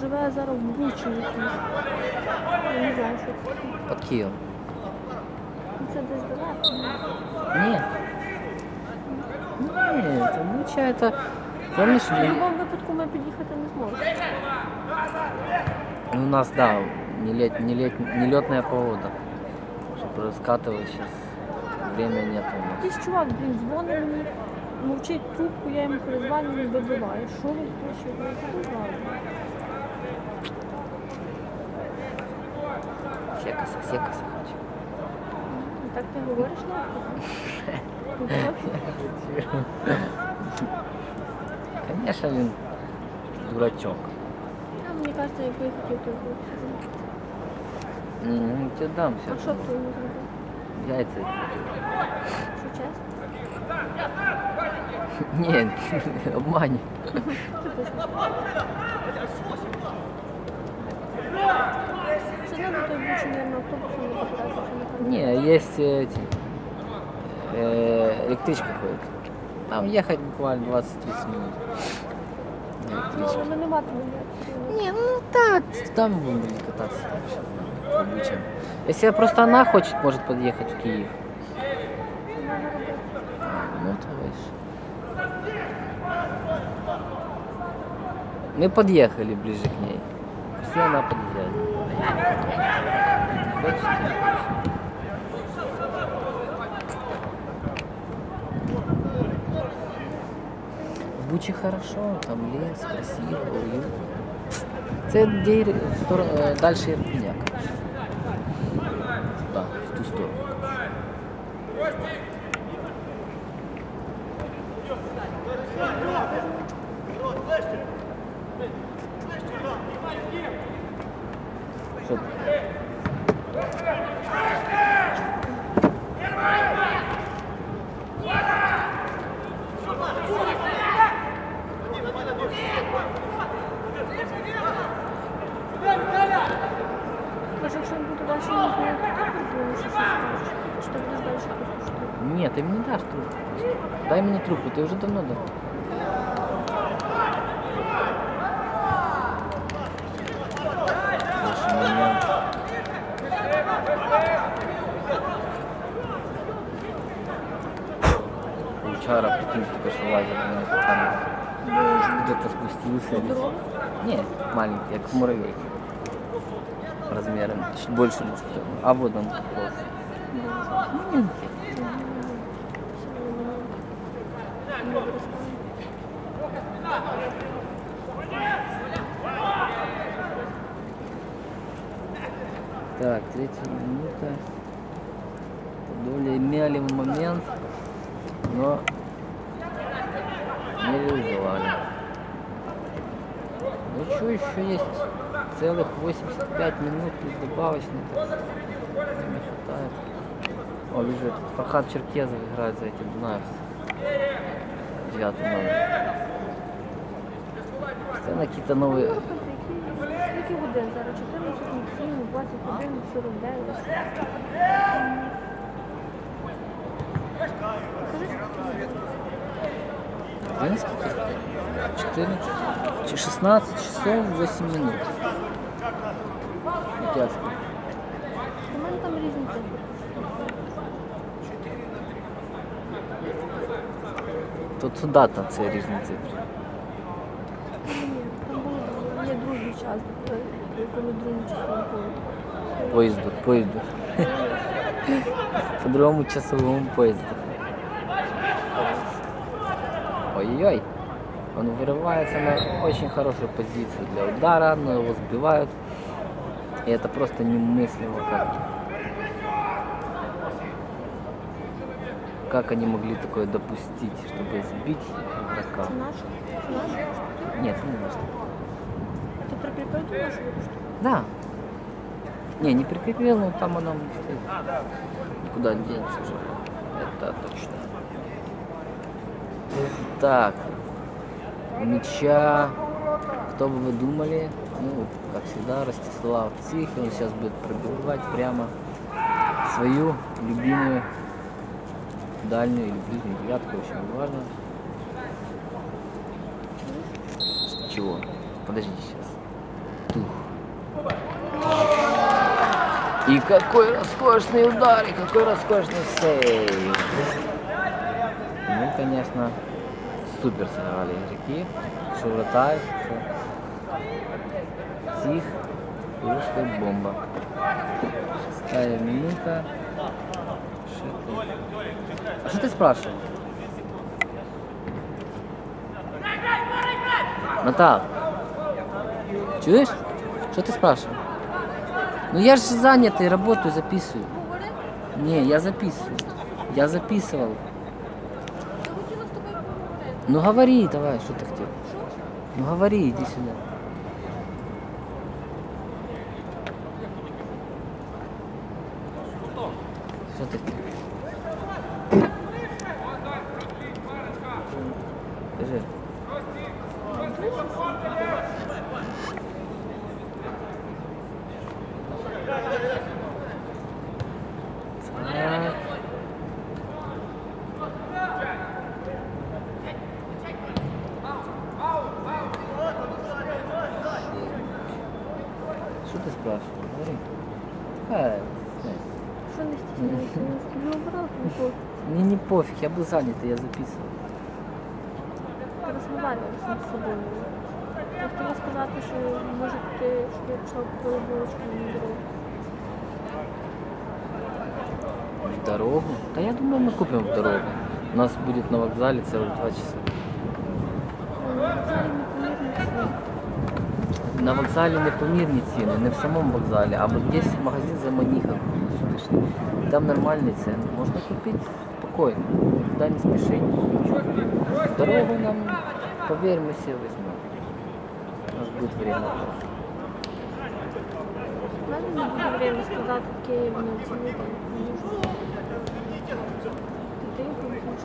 живе зараз в Бучі якійсь. Я не знаю, що це. таке. Под Києвом. Ну, Це десь далеко. Нет. Нет, это Буча это... Помнишь, В мы- будь-якому випадку ми під'їхати не зможемо. у нас, да, не, лет, не, лет, нелетная погода. Чтобы раскатывать сейчас. Время нет у нас. Якийсь чувак, блін, дзвонить мені, мовчить трубку, я йому перезвоню, він вибиває. Що він хоче? Я не знаю. Секаса, секаса хочу. Ну, Так ти говориш на Ну, Конечно, він дурачок. А мені кажеться, якби я хотів, то я б сюди. М, Тебе дам А що все. б ти йому зробив? Яйца. Що чесно? Нет, обмань. Ти писав. Це не до той бучі, мабуть, автобусом не есть эти э, электричка ходит. Там ехать буквально 20-30 минут. Ну, Электричка. не ну да, там будем кататься. там обычно. Если просто она хочет, может подъехать в Киев. Ну, то видишь. Мы подъехали ближе к ней. Все она подъезжает. Хочет, не хочет. В Буче хорошо, там лес, красиво, уютно. Це де Ір- в сторону, е, далі Трубку, ти вже давно момент. Вчора, прикинь, только что лазер на меня там где-то спустился. Не, маленький, как муравей. Размером чуть больше, может. А вот он. Маленький. Так, третья минута. Доля имели момент, но не реализовали. Ну что, еще есть целых 85 минут из добавочных. Не хватает. О, вижу, этот Фархат Черкезов играет за этим Дунаевцем. 9 номер. Це Накіта новий. Скільки годин зараз? 14, 7, 20 годин, 49. Блин, сколько? 14, 16 часов 8 минут. Витязка. То туди там це різні цифри. Ні, там було, є другий час, е, коли другий час коли. Поїзду, поїзду. По другому часовому поезду. Ой-ой-ой. Он вырывается на очень хорошую позицию для удара, но его сбивают. И это просто немыслимо как. Как они могли такое допустить, чтобы сбить игрока? Це наш? Нет, это не наш. До нашого штуку? Да. Не, не прикрепил, но там она стоит. Никуда не денется уже. Это точно. Так. Мяча. Кто бы вы думали? Ну, как всегда, Ростислав Цих. Он сейчас будет пробивать прямо свою любимую дальнюю или ближнюю девятку, очень важно. Чего? Подожди сейчас. Тух. И какой роскошный удар, и какой роскошный сейв. Ну, конечно, супер сыграли игроки. Что Тих, просто бомба. Шестая минута. Что ты? А что ты спрашивал? Натал, чуешь? Что ты спрашивал? Ну я же занятый, работаю, записываю. Не, я записываю. Я записывал. Я хотіла з тобою поговорити. Ну говори, давай, что ты хотел? Ну говори, иди сюда. А, знаешь, Що не стісняйся? Я з тобою обратно тут Мне не пофиг, я был занят, и я записывал. розмовляємося з собою. Я хотіла сказати, що може ти щоб я пішла купила булочку на дорогу. В дорогу? Да я думаю, мы купим в дорогу. У нас будет на вокзале целых два часа. На вокзалі непомірні ціни. На вокзале не помірні ціни, не в самому вокзале, а вот есть магазин за Маниха суточный. Там нормальные цены. Можно купить спокойно, куда не спешить. В дорогу нам, поверь, мы все возьмем. У нас будет время. У мене не буде время складати в Києві на цілий день. Тому що Ти будеш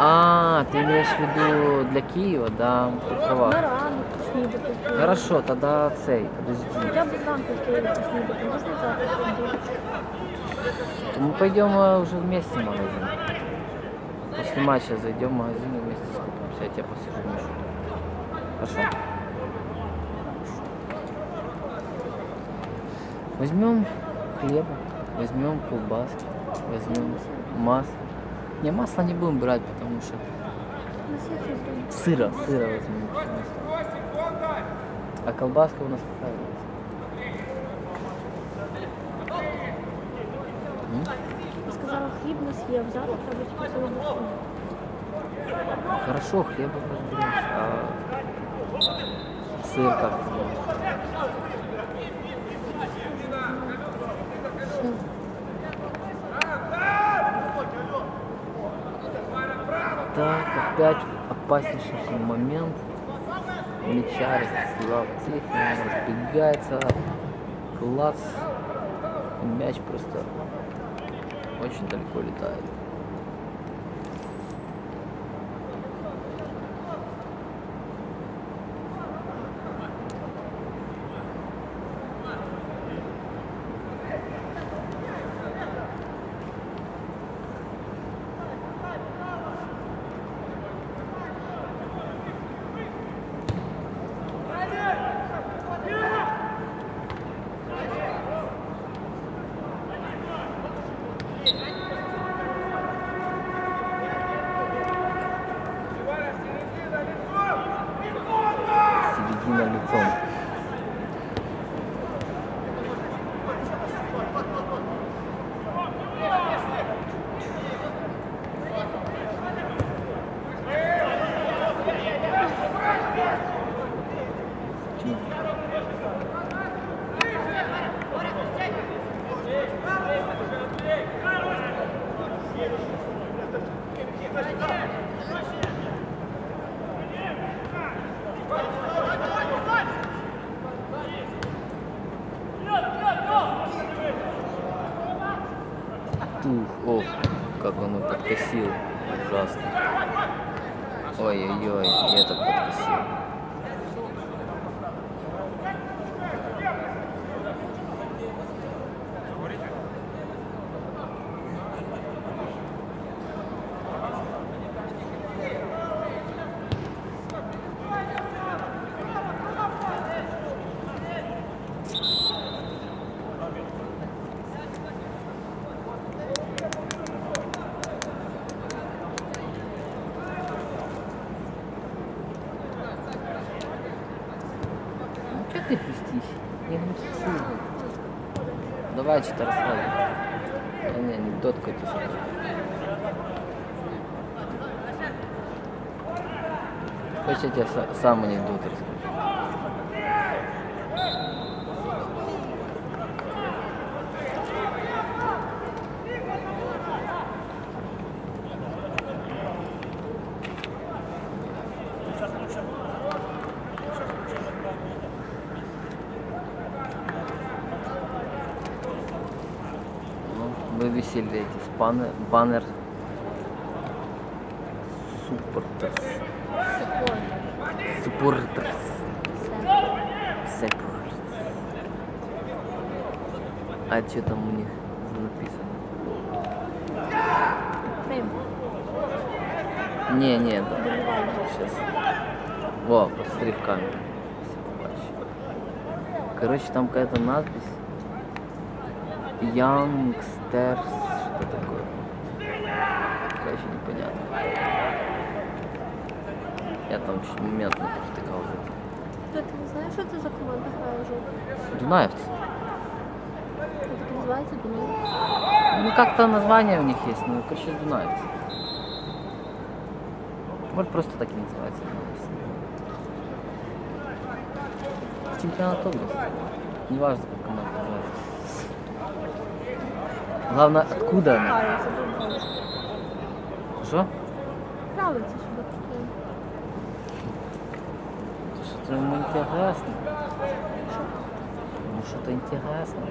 А, ты имеешь в виду для Киева, да, ты права. на ранок поснідати в Києві. Хорошо, тогда цей, подожди. Хоча б зранку в Києві поснідати. Можна завтра булочку? То мы пойдем э, уже вместе в магазин. После матча зайдем в магазин и вместе скупимся. Я тебя посажу в маршрут. Хорошо? Возьмем хлеба, возьмем колбаски, возьмем масло. Не, масло не будем брать, потому что У нас є хліб. сыра, сыра возьмем. пожалуйста. А колбаска у нас какая? М? Я сказала, хліб у нас є, завтра треба тільки колбасу. Хорошо, хлебом разберемся. А сыр как ты думаешь? Так, опять опаснейший момент. Мяча Тихонов разбегается. Класс. Мяч просто очень далеко летает. Давай что-то рассказывай. А не, анекдот какой-то. Хочешь, я тебе са- сам анекдот расскажу? Ну, вы висели эти баннер, баннер Суппортерс. Суппортерс. Суппортерс. А что там у них написано? Не, не, да. Сейчас. Во, посмотри в камеру. Короче, там какая-то надпись. Youngsters Что такое? Короче, непонятно. Я там чуть момент не повтыкал. Ти не знаєш, що це за команда грає жовта? Дунаевцы. Це так і називається Дунай. Ну, как-то название у них есть, ну, короче, Дунаевцы. Может, просто так и называется Дунаевцы. Чемпионат области. Неважно, как Главное, откуда она? Дунай. Что? Правильно. Что-то ему интересно. Ну, что-то интересно.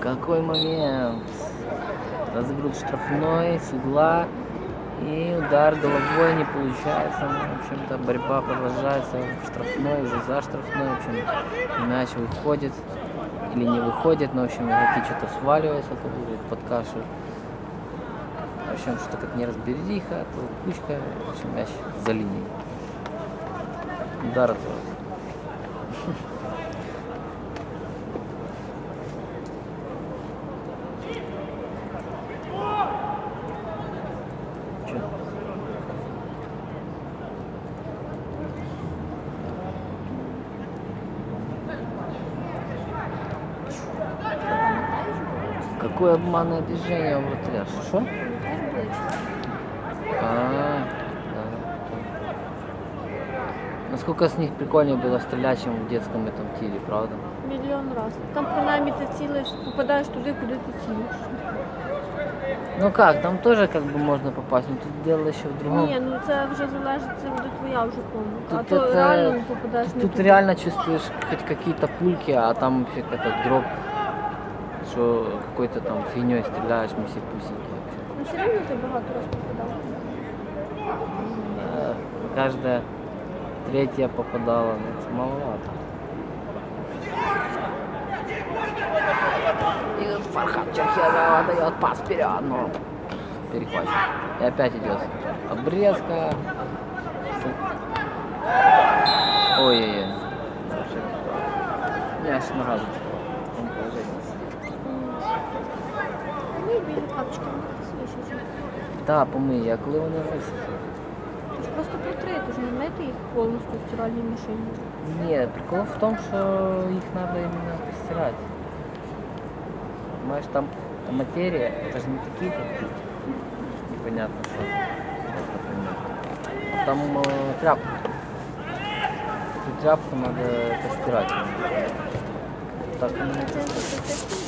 Какой момент? Разыгрывают штрафной с угла. И удар головой не получается. Ну, в общем-то, борьба продолжается. Штрафной, уже за штрафной. В общем, мяч выходит. Или не выходит. Но, в общем, игроки что-то сваливаются, то подкашивают. В общем, что как неразбериха, то кучка, в общем, мяч за линией. Удар от Какое обманное движение у вратаря? Что? Пам'ятаєш ближче? А, да. Насколько с них прикольнее было стрелять, чем в детском этом тире, правда? Мільйон разів. Там принаймні ти цілиш, попадаєш туди, куди ти цілиш. Ну как, там тоже как бы можно попасть, но тут дело еще в другом. Ні, ну це вже залежить, це буде твоя вже помилка. А Тут то это- реально не попадаєш не Тут туди. реально чувствуешь хоть какие-то пульки, а там вообще какой-то дроп, что какой-то там фигней стреляешь, муси-пусенький вообще. Ну все рівно ти багато раз попадав. Да, каждая третья попадала, ну, это маловато. И Фархад Чахерова дает пас вперед, но перехвачен. И опять идет обрезка. Ой-ой-ой. На газу. білі капчики, вони красивіші. Да, помий, а коли вони висохли? Ти ж просто протри, ти ж не мити їх повністю в стиральній машині. Нет, прикол в том, что их надо именно постирать. Понимаешь, там, там материя, это же не такие, как тут. Непонятно что. Вот, например. А Там э, тряпка. Эту тряпку надо постирать. Так, ну, Це це- це- це штука.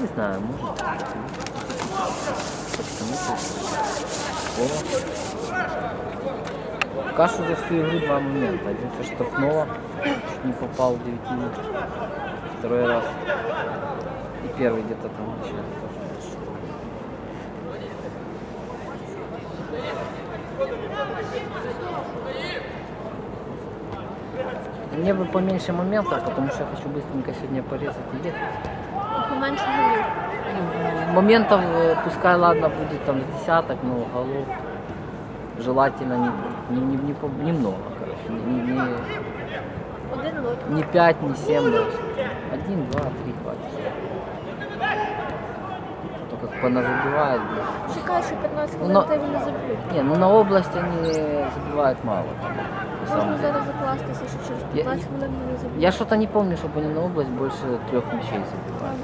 не знаю, может. О. Кашу за всю игру два момента. Один со штрафного, чуть не попал в 9 минут. Второй раз. И первый где-то там еще. Мне бы поменьше моментов, потому что я хочу быстренько сегодня порезать и ехать. І поменше голів. Моментов, э, пускай ладно будет там с десяток, но голов желательно не, не, не, не по- немного, короче, не, не, не, Один ноль. не 5, не 7 даже. Один, два, три хватит. Только поназабивают. блин. Чекай, що 15 Ну, хвилин но- тебе не заб'ють. Не, ну на область они забивают мало. На самом Можна деле. зараз закластися, що через Я- 15 хвилин мене заб'ють. Я что-то не помню, чтобы они на область больше трех мячей забивали.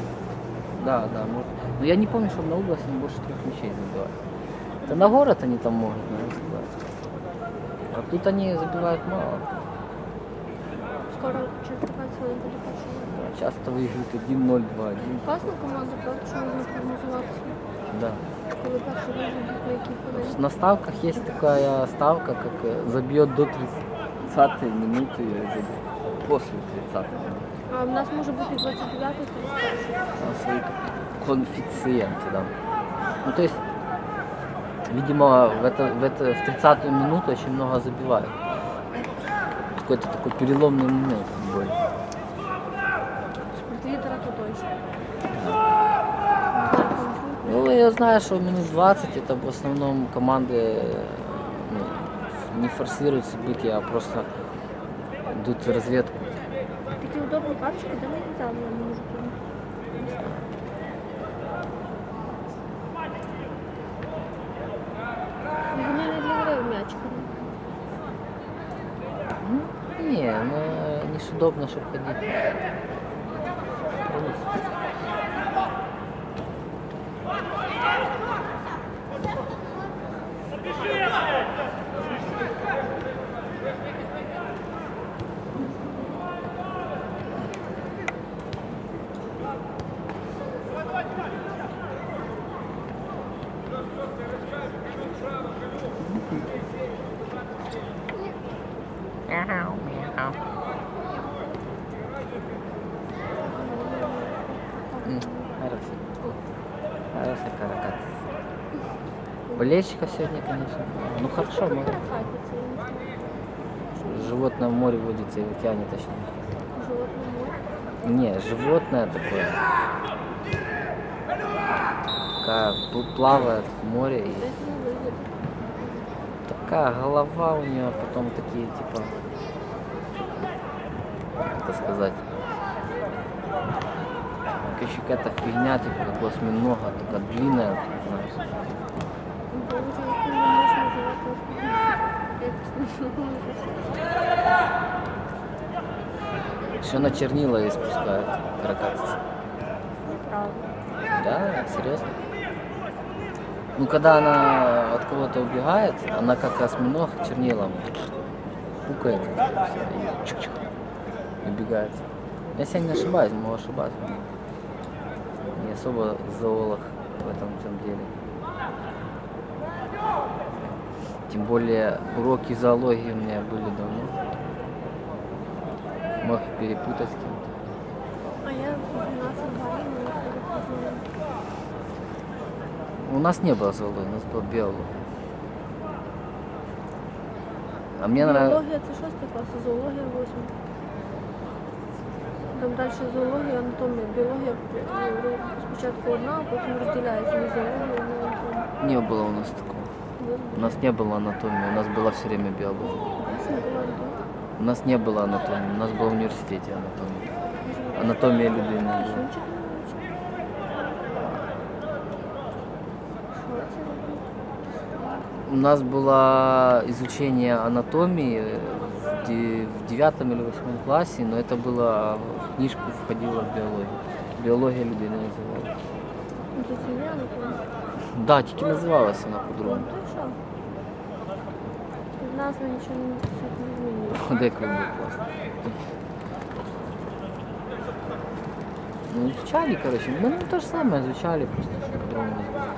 Да, да, может. Но я не помню, чтобы на область они больше трех мячей забивали. Это на город они там могут, наверное, забивать. А тут они забивают мало. Скоро через 15 хвилин буде перший. Да, Часто выигрывают 1-0, 2-1. Класна команда, правда, що можна прогнозуватися. Да. Коли перший виїздить на якій хвилині. На ставках есть такая ставка, как э, забьет до 30 минуты и забьет после 30 минуты. А в нас може бути 29 31 Там свои коэффициенты, да. Ну, то есть, видимо, в, это, в, это, в 30-ю минуту очень много забивают. Какой-то такой переломный момент в футболе. То точно. Ну, я знаю, что минут 20 это в основном команды ну, не форсируют события, а просто идут в разведку Такі удобні карточки, де ми їх взяли, я не можу помнити. Вони не для гри в м'ячика. Ну, не, ну, не ж удобно, чтобы ходить. Болельщиков сегодня, конечно. Ну хорошо, мы животное в море водится и в океане точнее. Не, животное такое. Такая пл- плавает в море и такая голова у нее, потом такие типа, как это сказать, еще какая-то фигня, типа как осьминога, такая длинная, знаешь. Боже, як не можна називати Якось Еще на чернила испускает каракатица. Неправда. Да, серьезно. Ну, когда она от кого-то убегает, она как осьминог чернилом пукает и чук-чук, и убегает. Если я не ошибаюсь, могу ошибаться. Не особо зоолог в этом деле. Тем более уроки зоологии у меня были давно. Мог перепутать с кем-то. А я в 12 балів не перепутала. У нас не было зоологии, у нас была биология. А мне нравится... Біологія це шостий клас, а зоологія восьмий. Там далі зоологія, анатомія, біологія ну, спочатку одна, а потім розділяється на зоологію і на анатомію. Не было у нас такого. Ну, У нас не было анатомии, у нас была все время биология. у нас не было анатомии, у нас была в университете анатомия. Анатомия людей не было. У нас было изучение анатомии в де- в девятом или восьмом классе, но это было в книжку входило в биологию. Биология людей называлась. Ну, Тут і є анатомія. Да, тільки називалася вона Ну, по-другому. то й що? Від назви нічого не суть не змінює. Деколи було класно. Ну, изучали, короче. Мы ну, то же самое изучали, просто что по-другому называли.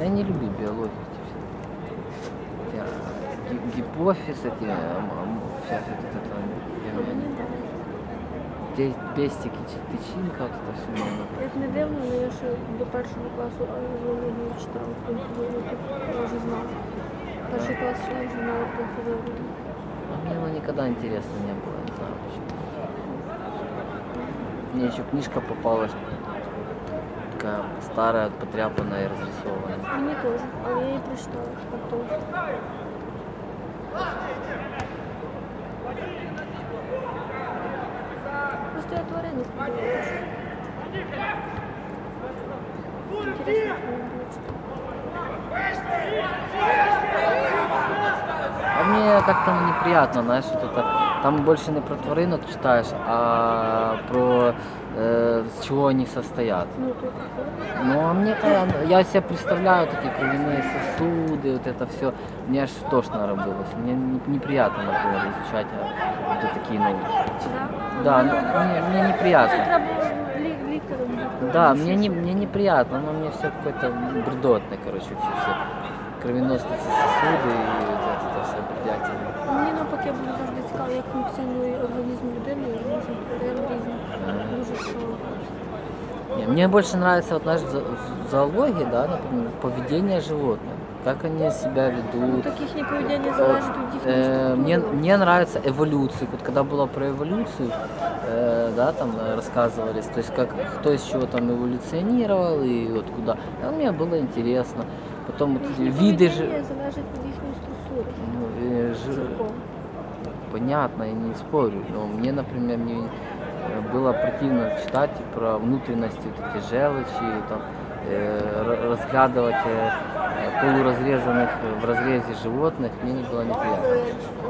Я не люблю биологию. эти все. Эти, а, ги- Гипофиз, эти, ам, ам, вся вот это, это, я Мені не- так. те- пестики, чи- тычинка, вот это все. Як не дивно, але я ще до першого класу зоологію читала принципі, я вже знала. Перший клас ще я вже знала принципі. Мне оно никогда интересно не было, не знаю почему. Мне еще книжка попалась, такая старая, потряпанная и разрисованная. Мені теж, але я її прочитала, так толсто. Просто я тваринник подивилася. Интересно, как оно А мне как-то неприятно, знаешь, вот это. Там больше не про тваринок читаешь, а про э, с чего они состоят. Ну. Ну, а мне я себе представляю такие кровяные сосуды, вот это все. Мне аж тошно робилось. Мне не- неприятно, например, изучать а, вот такие науки. Да? Да, ну, мне, мне неприятно. Це треба лі- лікарем бути. Да, Ну, мне, не, щось- мне неприятно, но мне все какое-то бредотное, короче, все, все кровеносные эти сосуды и вот это, это все бредятина. Мені навпаки було завжди цікаво, як функціонує організм людини і організм тварин різних. Дуже цікаво. Не, мне больше нравится, вот, знаешь, зо- в зоологии, да, например, поведение животных, как они себя Ну, ведут. так їхнє поведіння залежить від їхньої Э, мне, структури. мне нравится эволюция. Вот когда было про эволюцию, э, да, там э, рассказывались, то есть как кто из чего там эволюционировал и вот куда. А мне было интересно. Потом вот эти Їхнє виды же, поведіння залежить від їхньої структури. ну, э, жи- Цілком. понятно, я не спорю, но мне, например, не э, было противно читать про внутренности вот эти желчи, там, э, ра- разглядывать э, полуразрезанных э, в разрезе животных, мне не было неприятно.